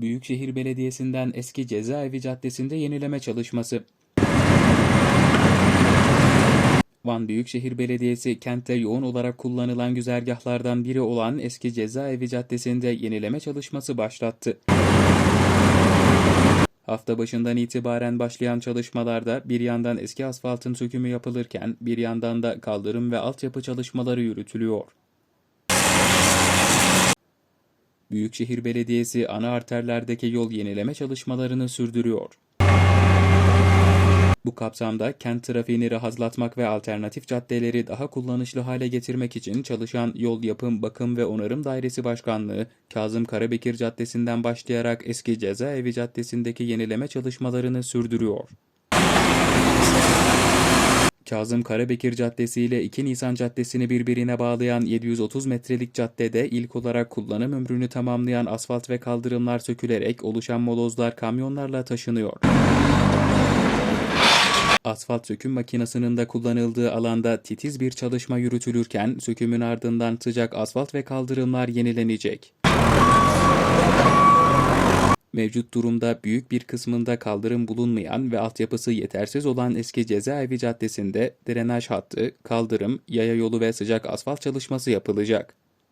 Büyükşehir Belediyesi'nden eski cezaevi caddesinde yenileme çalışması. Van Büyükşehir Belediyesi kentte yoğun olarak kullanılan güzergahlardan biri olan eski cezaevi caddesinde yenileme çalışması başlattı. Hafta başından itibaren başlayan çalışmalarda bir yandan eski asfaltın sökümü yapılırken bir yandan da kaldırım ve altyapı çalışmaları yürütülüyor. Büyükşehir Belediyesi ana arterlerdeki yol yenileme çalışmalarını sürdürüyor. Bu kapsamda kent trafiğini rahatlatmak ve alternatif caddeleri daha kullanışlı hale getirmek için çalışan Yol Yapım, Bakım ve Onarım Dairesi Başkanlığı, Kazım Karabekir Caddesi'nden başlayarak eski Cezaevi Caddesi'ndeki yenileme çalışmalarını sürdürüyor. Kazım Karabekir Caddesi ile 2 Nisan Caddesi'ni birbirine bağlayan 730 metrelik caddede ilk olarak kullanım ömrünü tamamlayan asfalt ve kaldırımlar sökülerek oluşan molozlar kamyonlarla taşınıyor. Asfalt söküm makinesinin de kullanıldığı alanda titiz bir çalışma yürütülürken sökümün ardından sıcak asfalt ve kaldırımlar yenilenecek. Mevcut durumda büyük bir kısmında kaldırım bulunmayan ve altyapısı yetersiz olan eski cezaevi caddesinde drenaj hattı, kaldırım, yaya yolu ve sıcak asfalt çalışması yapılacak.